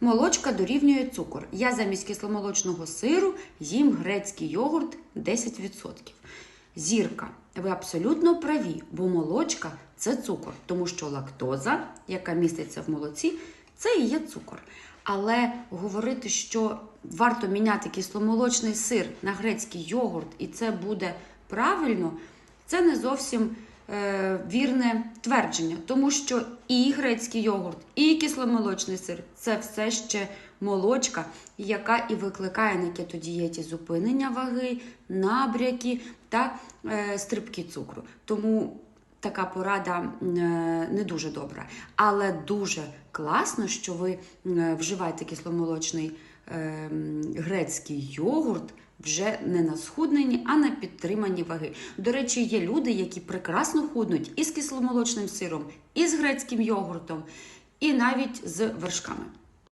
Молочка дорівнює цукор. Я замість кисломолочного сиру їм грецький йогурт 10%. Зірка, ви абсолютно праві, бо молочка це цукор, тому що лактоза, яка міститься в молоці, це і є цукор. Але говорити, що варто міняти кисломолочний сир на грецький йогурт, і це буде правильно, це не зовсім вірне твердження, тому що і грецький йогурт, і кисломолочний сир це все ще молочка, яка і викликає на кетодієті зупинення ваги, набряки та е, стрибки цукру. Тому така порада е, не дуже добра. Але дуже класно, що ви е, вживаєте кисломолочний е, грецький йогурт. Вже не на схудненні, а на підтриманні ваги. До речі, є люди, які прекрасно худнуть і з кисломолочним сиром, і з грецьким йогуртом, і навіть з вершками.